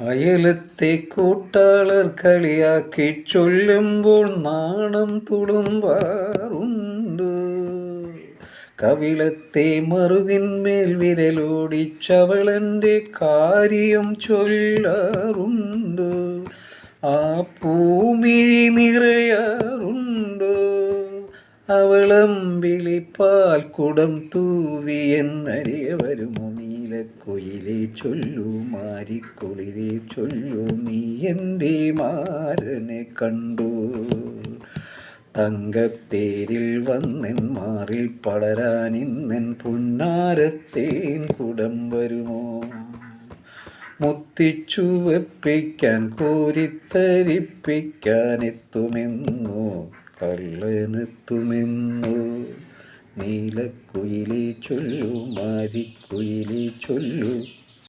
അയലത്തെ കൂട്ടാളർ കളിയാക്കി ചൊല്ലുമ്പോൾ നാണം തുളുമ്പാറുണ്ട്. കവിളത്തെ മറുകിന്മേൽ വിരലോടിച്ചവളന്റെ കാര്യം ചൊല്ലാറുണ്ട്. ആ പൂമിഴി നിറയാറുണ്ട്. അവളം വിളിപ്പാൽ കുടം തൂവി എന്നറിയ വരുമോ നീലക്കുയിലെ ചൊല്ലു മാരിക്കുളിരെ ചൊല്ലു നീ എന്റെ മാരനെ കണ്ടു. തങ്കത്തേരിൽ വന്നൻ മാറിൽ പടരാൻ ഇന്നൻ പുന്നാരത്തേൻ കുടം വരുമോ? മുത്തിച്ചു വെപ്പിക്കാൻ കോരിത്തരിപ്പിക്കാൻ എത്തുമെന്നോ? കള്ളനെത്തുമെന്നോ? നീലക്കുയിലെ ചൊല്ലു മാരിക്കുയിലെ ചൊല്ലു.